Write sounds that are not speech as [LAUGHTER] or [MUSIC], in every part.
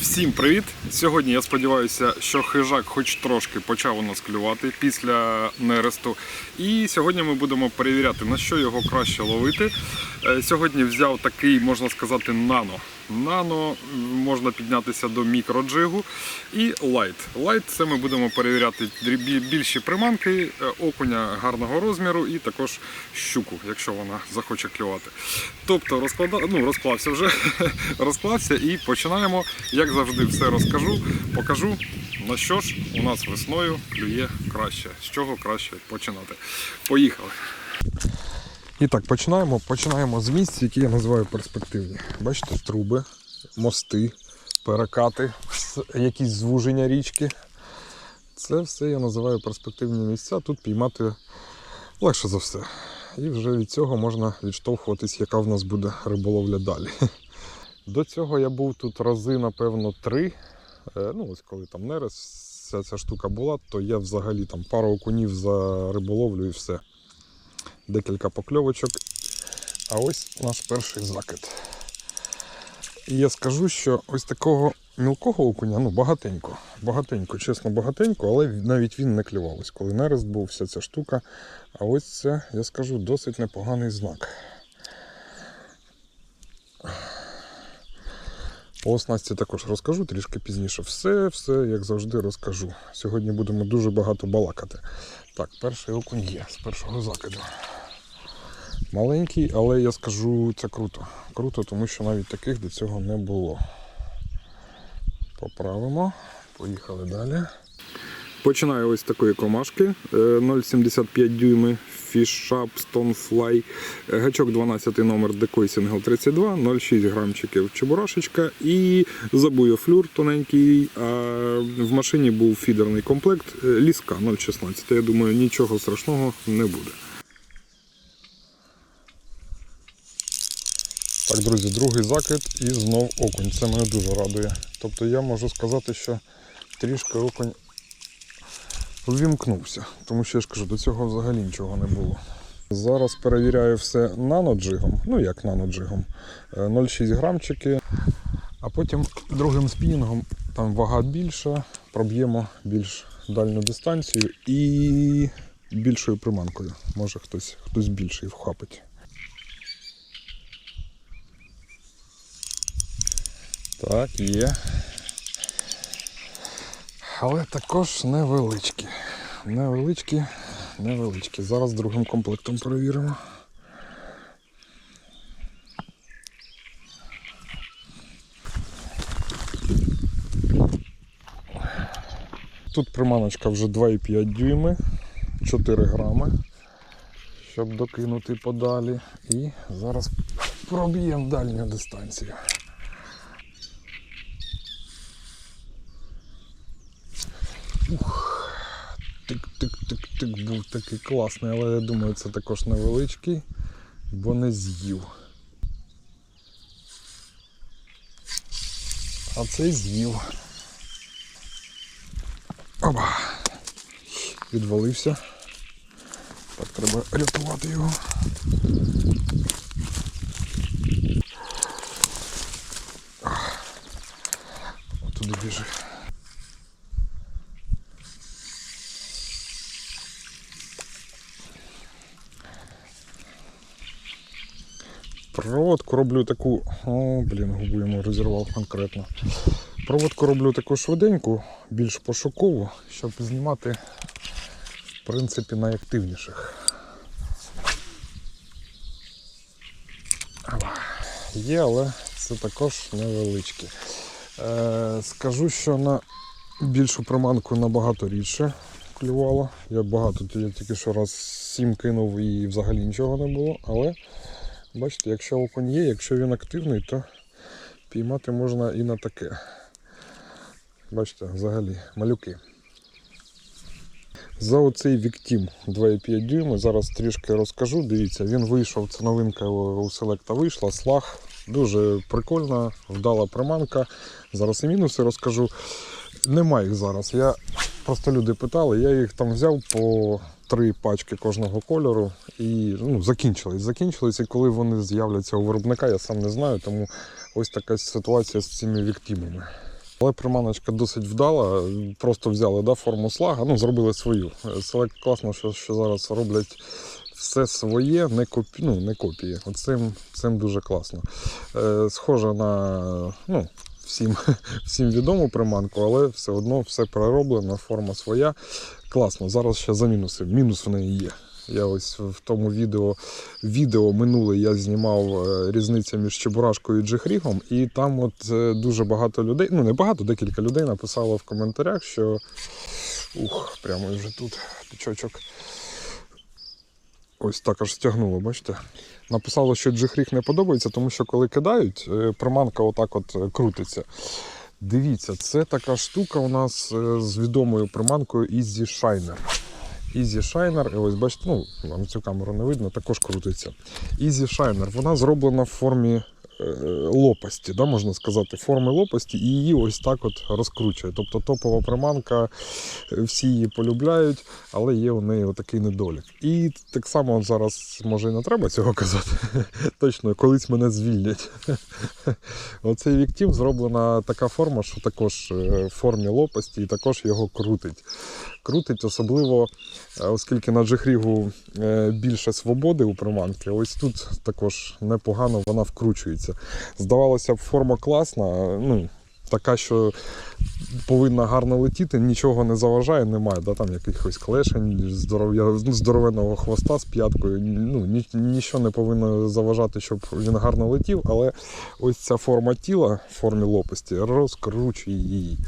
Всім привіт! Сьогодні я сподіваюся, що хижак хоч трошки почав у нас клювати після нересту. І сьогодні ми будемо перевіряти, на що його краще ловити. Е, Сьогодні взяв такий, можна сказати, нано. Нано можна піднятися до мікроджигу і лайт. Лайт це ми будемо перевіряти більші приманки, е, окуня гарного розміру і також щуку, якщо вона захоче клювати. Тобто розклада... ну, розклався вже, [LAUGHS] розклався і починаємо. Як завжди, все розкажу, покажу. На що ж у нас весною клює краще. З чого краще починати. Поїхали. І так, починаємо. Починаємо з місць, які я називаю перспективні. Бачите, труби, мости, перекати, якісь звуження річки. Це все я називаю перспективні місця. Тут піймати легше за все. І вже від цього можна відштовхуватись, яка в нас буде риболовля далі. [LAUGHS] До цього я був тут рази, напевно, три. Е, Ну, ось коли там нерез, вся ця штука була, то я взагалі там пару окунів за риболовлю і все. Декілька покльовочок. А ось наш перший закид. І я скажу, що ось такого мілкого окуня, ну багатенько, багатенько, чесно, багатенько, але навіть він не клював. Коли нерест був, вся ця штука. А ось це, я скажу, досить непоганий знак. По оснасті також розкажу трішки пізніше. Все, все, як завжди, розкажу. Сьогодні будемо дуже багато балакати. Так, перший окунь є з першого закиду. Маленький, але я скажу, це круто. Круто, тому що навіть таких до цього не було. Поправимо. Поїхали далі. Починаю ось такої комашки е, 0,75 дюйми Fish Sharp Stonefly. Е, Гачок 12 номер Decoy Single 32, 0,6 грамчиків чебурашечка і забує флюр тоненький. А в машині був фідерний комплект е, ліска 0,16. Я думаю, нічого страшного не буде. Так, друзі, другий закид і знов окунь. Це мене дуже радує. Тобто я можу сказати, що трішки окунь ввімкнувся, тому що я ж кажу, до цього взагалі нічого не було. Зараз перевіряю все наноджигом, ну як наноджигом, е, 0,6 грамчики, а потім другим спінінгом там вага більша, проб'ємо більш дальню дистанцію і більшою приманкою. Може хтось, хтось більший вхапить. Так, є. Але також невеличкі. Невеличкі, невеличкі. Зараз другим комплектом перевіримо. Тут приманочка вже 2,5 дюйми, 4 грами, щоб докинути подалі. І зараз проб'ємо дальню дистанцію. Тик-тик-тик-тик був такий класний, але я думаю, це також невеличкий, бо не з'їв. А цей з'їв. Оба. Відвалився. Так, треба рятувати його. Отуди біжи. Проводку роблю таку. О, блін, губу йому розірвав конкретно. Проводку роблю таку швиденьку, більш пошукову, щоб знімати, в принципі, найактивніших. Є, але це також невеличкі. Е, скажу, що на більшу приманку набагато рідше клювало. Я багато, я тільки що раз сім кинув і взагалі нічого не було, але Бачите, якщо окунь є, якщо він активний, то піймати можна і на таке. Бачите, взагалі, малюки. За оцей Віктім 2,5 дюйми, зараз трішки розкажу. Дивіться, він вийшов, це новинка у селекта вийшла, слаг. Дуже прикольна, вдала приманка. Зараз і мінуси розкажу. Нема їх зараз. Я просто люди питали, я їх там взяв по три пачки кожного кольору і ну, закінчились. Закінчились, і коли вони з'являться у виробника, я сам не знаю. Тому ось така ситуація з цими віктимами. Але приманочка досить вдала. Просто взяли да, форму слага, ну, зробили свою. Це класно, що, що зараз роблять все своє, не, копі, ну, не копії. Оцим, цим дуже класно. Е, схоже на ну, всім, [LAUGHS] всім відому приманку, але все одно все перероблено, форма своя. Класно. Зараз ще за мінуси. Мінус в неї є. Я ось в тому відео, відео минуле я знімав е, різниця між Чебурашкою і Джихрігом, і там от е, дуже багато людей, ну не багато, декілька людей написало в коментарях, що ух, прямо вже тут тичочок. Ось так аж стягнуло, бачите? Написало, що Джихріг не подобається, тому що коли кидають, е, приманка отак от е, крутиться. Дивіться, це така штука у нас е, з відомою приманкою Easy Shiner. Easy Shiner, і ось бачите, ну, вам цю камеру не видно, також крутиться. Easy Shiner, вона зроблена в формі лопасті, да, можна сказати, форми лопасті, і її ось так от розкручує. Тобто топова приманка, е, всі її полюбляють, але є у неї отакий недолік. І так само зараз, може і не треба цього казати. [LAUGHS] Точно, колись мене звільнять. [LAUGHS] Оцей віктів зроблена така форма, що також е, в формі лопасті і також його крутить. Крутить, особливо, е, оскільки на джихрігу е, більше свободи у приманки, ось тут також непогано вона вкручується. Здавалося б, форма класна, ну, така, що повинна гарно летіти, нічого не заважає, немає да, там якихось клешень, здоров'я, здоровенного хвоста з п'яткою. Ну, ні, нічого не повинно заважати, щоб він гарно летів, але ось ця форма тіла в формі лопасті розкручує її.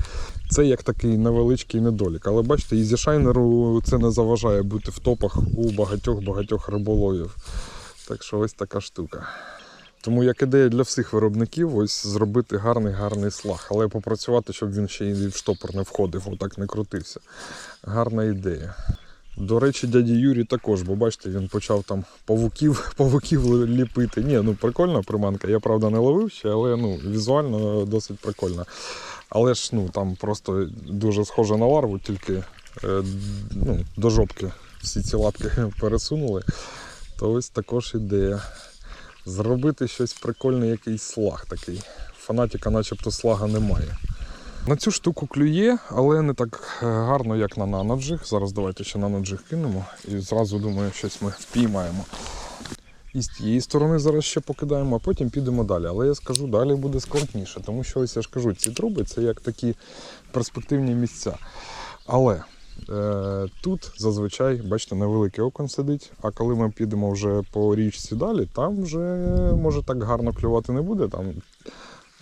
Це як такий невеличкий недолік. Але бачите, ізі шайнеру це не заважає бути в топах у багатьох-багатьох риболовів. Так що ось така штука. Тому як ідея для всіх виробників, ось зробити гарний гарний слаг, але попрацювати, щоб він ще й в штопор не входив, отак не крутився. Гарна ідея. До речі, дяді Юрій також, бо бачите, він почав там павуків, [LAUGHS] павуків ліпити. Ні, ну прикольна приманка. Я правда не ловив ще, але ну, візуально досить прикольна. Але ж ну, там просто дуже схоже на ларву, тільки е, ну, до жопки всі ці лапки [LAUGHS] пересунули. То ось також ідея зробити щось прикольне, якийсь слаг такий. Фанатіка начебто слага немає. На цю штуку клює, але не так е, гарно, як на наноджиг. Зараз давайте ще наноджиг кинемо і зразу думаю, щось ми впіймаємо. І з тієї сторони зараз ще покидаємо, а потім підемо далі. Але я скажу, далі буде складніше, тому що ось я ж кажу, ці труби це як такі перспективні місця. Але тут зазвичай, бачите, невеликий окон сидить. А коли ми підемо вже по річці далі, там вже може так гарно клювати не буде там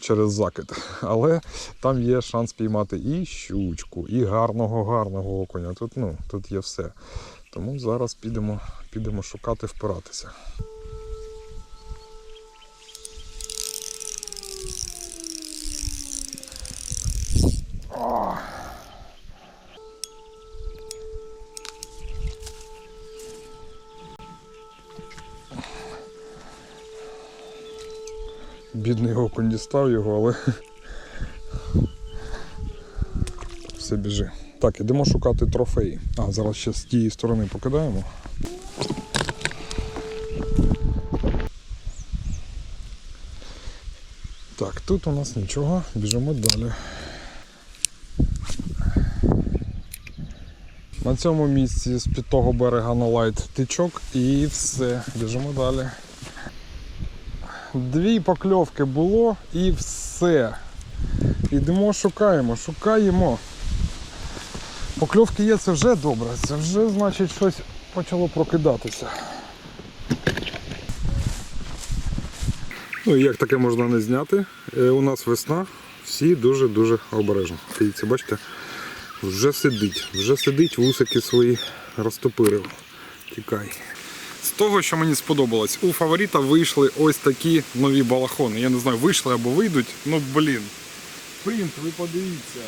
через закид. [LAUGHS] Але там є шанс піймати і щучку, і гарного-гарного окуня. Тут, ну, тут є все. Тому зараз підемо, підемо шукати, впиратися. Бідний окунь дістав його, але все біжи. Так, ідемо шукати трофеї. А, зараз ще з тієї сторони покидаємо. Так, тут у нас нічого, біжимо далі. На цьому місці з під того берега на лайт тичок і все, біжимо далі. Дві покльовки було і все. Ідемо, шукаємо, шукаємо. Покльовки є, це вже добре, це вже значить щось почало прокидатися. Ну і як таке можна не зняти? Е, у нас весна, всі дуже-дуже обережно. Дивіться, бачите, вже сидить, вже сидить, вусики свої розтопирив. Тікай. Того, що мені сподобалось, у фаворита вийшли ось такі нові балахони. Я не знаю, вийшли або вийдуть. Ну блін. Принт, ви подивіться.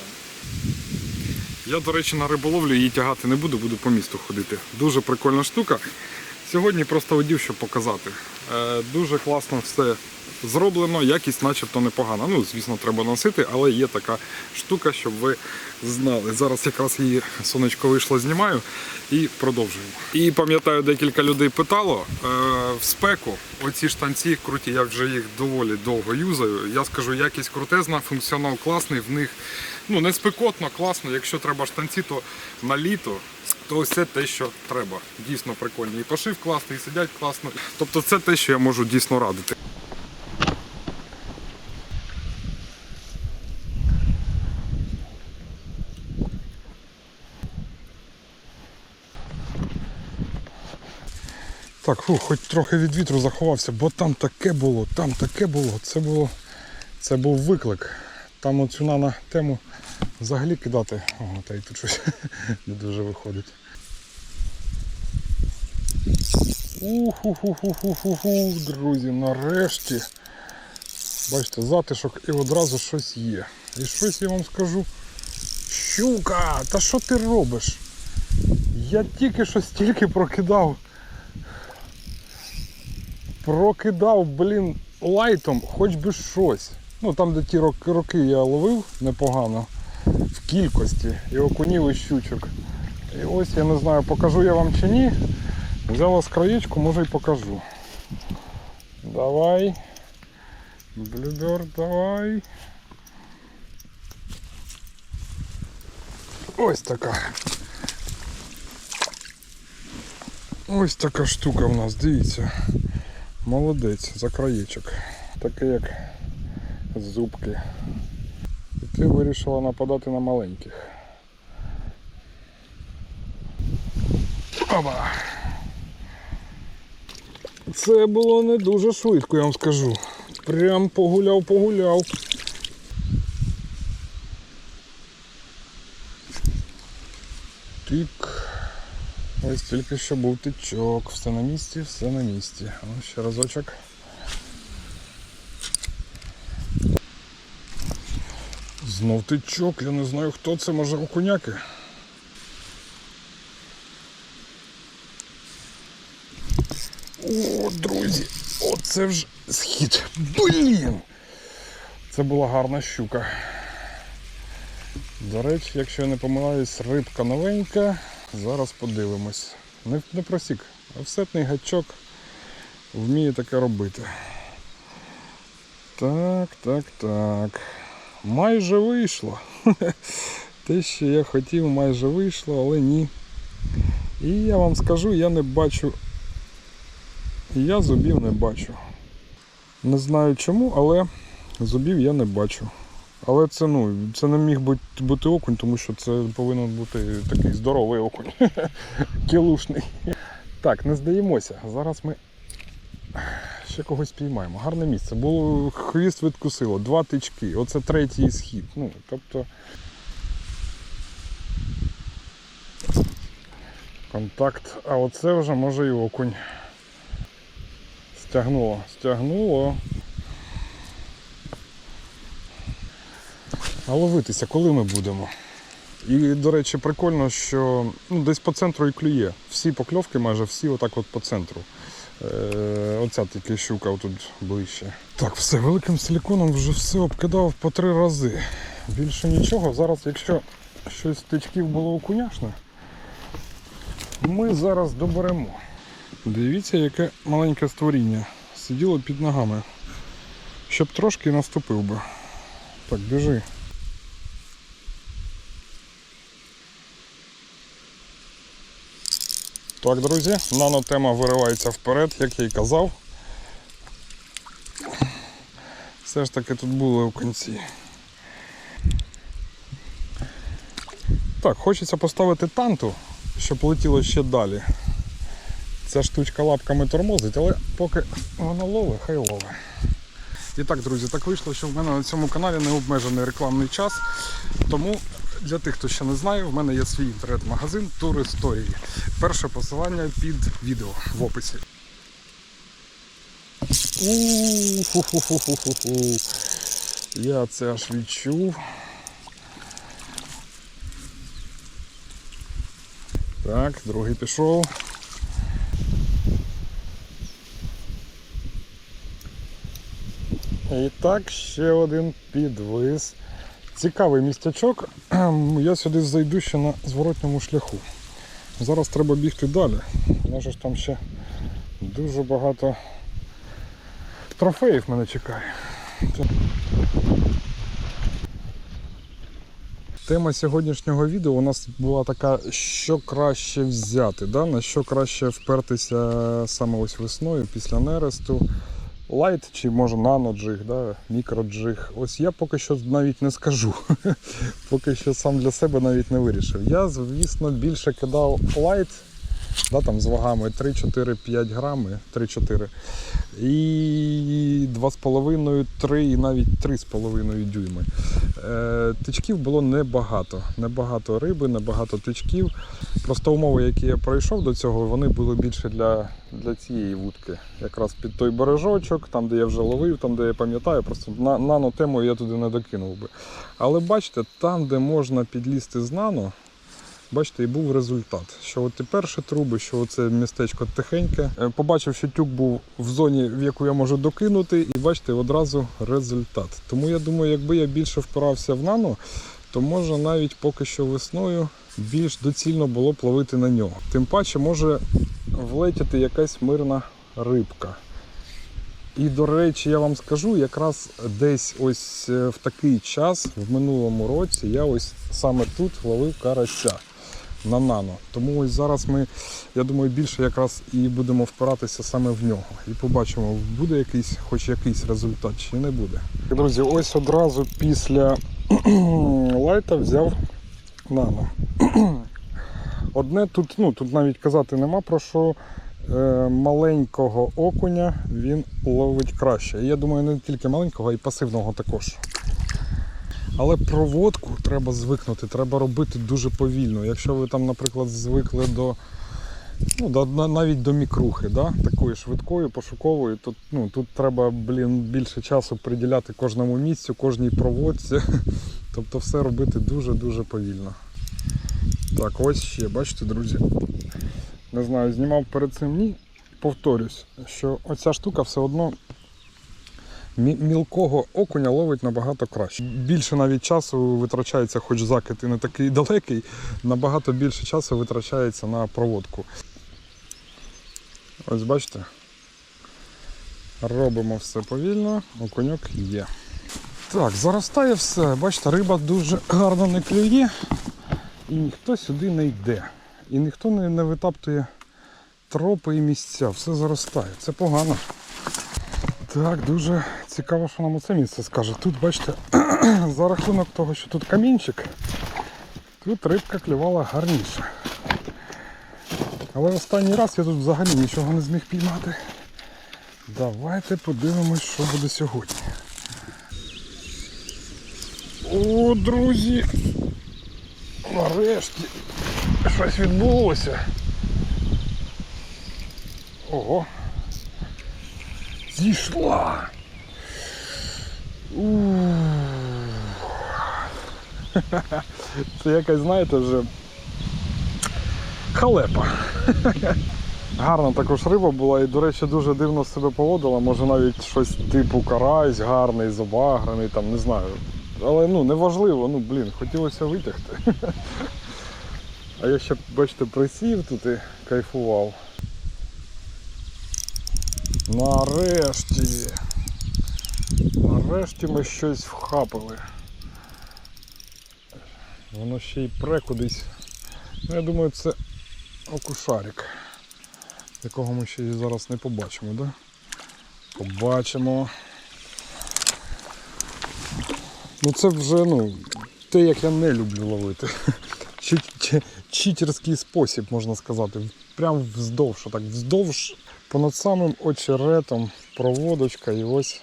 Я, до речі, на риболовлю її тягати не буду, буду по місту ходити. Дуже прикольна штука. Сьогодні просто водів, щоб показати. Е, дуже класно все зроблено, якість начебто непогана. Ну, звісно, треба носити, але є така штука, щоб ви знали. Зараз якраз її сонечко вийшло, знімаю і продовжуємо. І пам'ятаю, декілька людей питало е, в спеку. Оці штанці круті, я вже їх доволі довго юзаю. Я скажу, якість крутезна, функціонал класний, в них ну не спекотно, класно. Якщо треба штанці, то на літо. То це те, що треба. Дійсно прикольно. І пошив класний, і сидять класно. Тобто це те, що я можу дійсно радити. Так, фу, хоч трохи від вітру заховався, бо там таке було, там таке було. Це було. Це був виклик. Там оцю на тему взагалі кидати. Ого, та й тут щось [LAUGHS] не дуже виходить. Уху-ху-ху-ху-ху-ху, друзі, нарешті. Бачите, затишок і одразу щось є. І щось я вам скажу. Щука! Та що ти робиш? Я тільки що стільки прокидав. Прокидав, блін, лайтом, хоч би щось. Ну там, де ті роки, я ловив непогано в кількості і окунів і щучок. І ось я не знаю, покажу я вам чи ні. Взяла скроєчку, може і покажу. Давай. Блюбер, давай. Ось така. Ось така штука в нас, дивіться. Молодець, за краєчок. Таке як зубки. І ти вирішила нападати на маленьких. Оба. Це було не дуже швидко, я вам скажу. Прям погуляв, погуляв. Тик. Ось тільки що був тичок. Все на місці, все на місці. О, ще разочок. Знов тичок, я не знаю хто це, може окуняки. О, друзі, оце вже схід. Блін! Це була гарна щука. До речі, якщо я не помиляюсь, рибка новенька. Зараз подивимось. Не, не просік. Офсетний гачок вміє таке робити. Так, так, так. Майже вийшло. [LAUGHS] Те, що я хотів, майже вийшло, але ні. І я вам скажу, я не бачу. Я зубів не бачу. Не знаю чому, але зубів я не бачу. Але це ну, це не міг бути, окунь, тому що це повинен бути такий здоровий окунь. [LAUGHS] Кілушний. Так, не здаємося. Зараз ми ще когось піймаємо. Гарне місце. Було хвіст відкусило, два тички. Оце третій схід. Ну, тобто. Контакт. А оце вже може і окунь. Стягнуло, стягнуло. А ловитися, коли ми будемо? І, до речі, прикольно, що ну, десь по центру і клює. Всі покльовки, майже всі отак от по центру. Е, оця тільки щука тут ближче. Так, все, великим силіконом вже все обкидав по три рази. Більше нічого. Зараз, якщо щось тичків було окуняшне, ми зараз доберемо. Дивіться, яке маленьке створіння. Сиділо під ногами. Щоб трошки наступив би. Так, біжи. Так, друзі, нанотема виривається вперед, як я й казав. Все ж таки тут були у кінці. Так, хочеться поставити танту, щоб летіло ще далі. Ця штучка лапками тормозить, але поки вона ловить, хай ловить. І так, друзі, так вийшло, що в мене на цьому каналі не обмежений рекламний час. Тому для тих, хто ще не знає, в мене є свій інтернет-магазин Тур Історії. Перше посилання під відео в описі. У-ху-ху-ху-ху-ху. Я це аж відчув. Так, другий пішов. І так, ще один підвис. Цікавий містячок. Я сюди зайду ще на зворотньому шляху. Зараз треба бігти далі. У нас же ж там ще дуже багато трофеїв мене чекає. Тема сьогоднішнього відео у нас була така, що краще взяти, да? на що краще впертися саме ось весною після нересту. Лайт чи може наноджиг, да? мікроджиг. Ось я поки що навіть не скажу. [LAUGHS] поки що сам для себе навіть не вирішив. Я, звісно, більше кидав лайт, да, там з вагами 3-4-5 грами, 3-4. І 2,5, 3 і навіть 3,5 дюйми. Е, тичків було небагато. Небагато риби, небагато тичків. Просто умови, які я пройшов до цього, вони були більше для, для цієї вудки. Якраз під той бережочок, там, де я вже ловив, там, де я пам'ятаю, просто на, нано тему я туди не докинув би. Але бачите, там, де можна підлізти з нано, Бачите, і був результат. Що от і перші труби, що оце містечко тихеньке. Е, Побачив, що тюк був в зоні, в яку я можу докинути, і бачите, одразу результат. Тому я думаю, якби я більше впирався в нано, то може навіть поки що весною більш доцільно було б на нього. Тим паче може влетіти якась мирна рибка. І, до речі, я вам скажу, якраз десь ось е, в такий час, в минулому році, я ось саме тут ловив карася на нано. Тому ось зараз ми, я думаю, більше якраз і будемо впиратися саме в нього. І побачимо, буде якийсь, хоч якийсь результат чи не буде. Друзі, ось одразу після [CLEARS THROAT] лайта взяв нано. [CLEARS THROAT] Одне тут, ну тут навіть казати нема про що. Е, маленького окуня він ловить краще. І я думаю, не тільки маленького, а й пасивного також. Але проводку треба звикнути, треба робити дуже повільно. Якщо ви там, наприклад, звикли до ну, до, навіть до мікрухи, да? такої швидкої, пошукової, то ну, тут треба блін, більше часу приділяти кожному місцю, кожній проводці. [LAUGHS] Тобто все робити дуже-дуже повільно. Так, ось ще, бачите, друзі. Не знаю, знімав перед цим ні. Повторюсь, що оця штука все одно мілкого окуня ловить набагато краще. Більше навіть часу витрачається, хоч закид і не такий далекий, набагато більше часу витрачається на проводку. Ось бачите. Робимо все повільно, окуньок є. Так, заростає все. Бачите, риба дуже гарно не клює і ніхто сюди не йде. І ніхто не, витаптує тропи і місця, все заростає. Це погано. Так, дуже цікаво, що нам оце місце скаже. Тут, бачите, [CLEARS THROAT] за рахунок того, що тут камінчик, тут рибка клювала гарніше. Але останній раз я тут взагалі нічого не зміг піймати. Давайте подивимось, що буде сьогодні. О, друзі! Нарешті щось відбулося. Ого. Зійшла. [LAUGHS] Це якась, знаєте, вже халепа. [LAUGHS] Гарна також риба була і, до речі, дуже дивно себе поводила. Може навіть щось типу карась, гарний, забаграний, там, не знаю. Але ну неважливо, ну блін, хотілося витягти. [LAUGHS] А я ще, бачите, присів тут і кайфував. Нарешті. Нарешті ми щось вхапали. Воно ще й пре кудись. Я думаю, це окушарик, якого ми ще зараз не побачимо, да? Побачимо. Ну це вже ну, те, як я не люблю ловити. [LAUGHS] Чит- чи- Читерський спосіб, можна сказати. Прям вздовж, отак вздовж понад самим очеретом проводочка і ось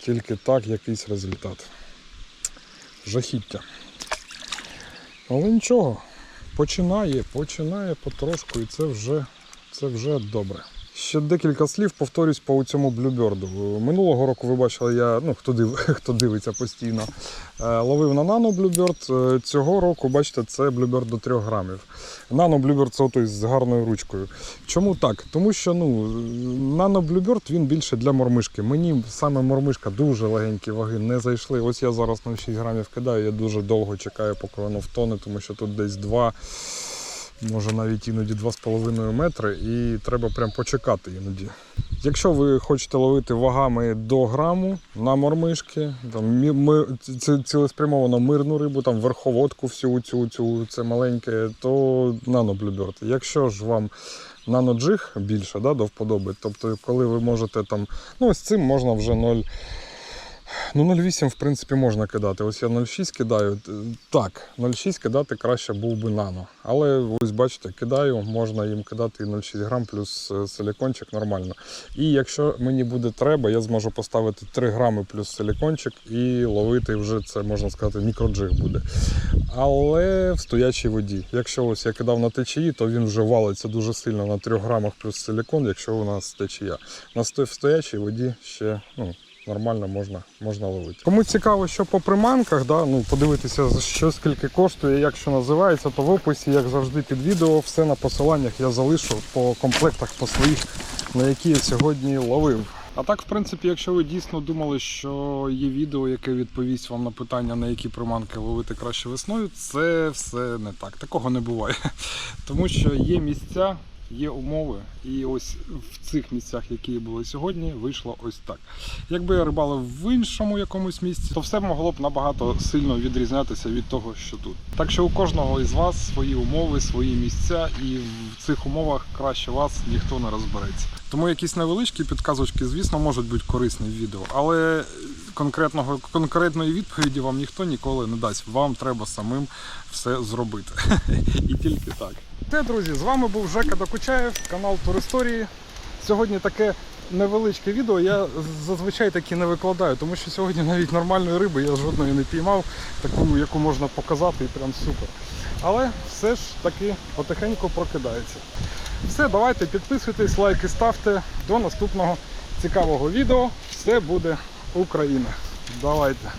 тільки так якийсь результат. Жахіття. Але нічого, починає, починає потрошку і це вже, це вже добре. Ще декілька слів повторюсь по цьому блюберду. Минулого року ви бачили, я ну хто див, [LAUGHS] хто дивиться постійно, е, ловив на нано блюберд. Цього року, бачите, це блюберд до 3 грамів. Нано блюберд це той з гарною ручкою. Чому так? Тому що ну нано блюберд він більше для мормишки. Мені саме мормишка дуже легенькі ваги не зайшли. Ось я зараз на 6 грамів кидаю. Я дуже довго чекаю, поки воно втоне, тому що тут десь 2 може навіть іноді 2,5 метри, і треба прям почекати іноді. Якщо ви хочете ловити вагами до граму на мормишки, там ми, ці- цілеспрямовано мирну рибу, там верховодку всю цю, цю це маленьке, то наноблюберт. Якщо ж вам наноджиг більше да, до вподоби, тобто коли ви можете там, ну ось цим можна вже 0. Ну, 0,8 в принципі можна кидати. Ось я 0,6 кидаю. Так, 0,6 кидати краще був би нано. Але ось бачите, кидаю, можна їм кидати 0,6 грам плюс е, силікончик нормально. І якщо мені буде треба, я зможу поставити 3 грами плюс силікончик і ловити вже це, можна сказати, мікроджиг буде. Але в стоячій воді. Якщо ось я кидав на течії, то він вже валиться дуже сильно на 3 грамах плюс силікон, якщо у нас течія. На сто- в стоячій воді ще ну, нормально можна, можна ловити. Кому цікаво, що по приманках, да, ну, подивитися, що скільки коштує, як що називається, то в описі, як завжди, під відео, все на посиланнях я залишу по комплектах по своїх, на які я сьогодні ловив. А так, в принципі, якщо ви дійсно думали, що є відео, яке відповість вам на питання, на які приманки ловити краще весною, це все не так. Такого не буває. [LAUGHS] Тому що є місця, є умови, і ось в цих місцях, які були сьогодні, вийшло ось так. Якби я рибалив в іншому якомусь місці, то все могло б набагато сильно відрізнятися від того, що тут. Так що у кожного із вас свої умови, свої місця, і в цих умовах краще вас ніхто не розбереться. Тому якісь невеличкі підказочки, звісно, можуть бути корисні в відео, але конкретного конкретної відповіді вам ніхто ніколи не дасть. Вам треба самим все зробити. [LAUGHS] І тільки так. Те, друзі, з вами був Жека Докучаєв, канал Туристорії. Сьогодні таке невеличке відео. Я зазвичай такі не викладаю, тому що сьогодні навіть нормальної риби я жодної не піймав, таку, яку можна показати, і прям супер. Але все ж таки потихеньку прокидається. Все, давайте підписуйтесь, лайки ставте. До наступного цікавого відео. Все буде Україна. Давайте.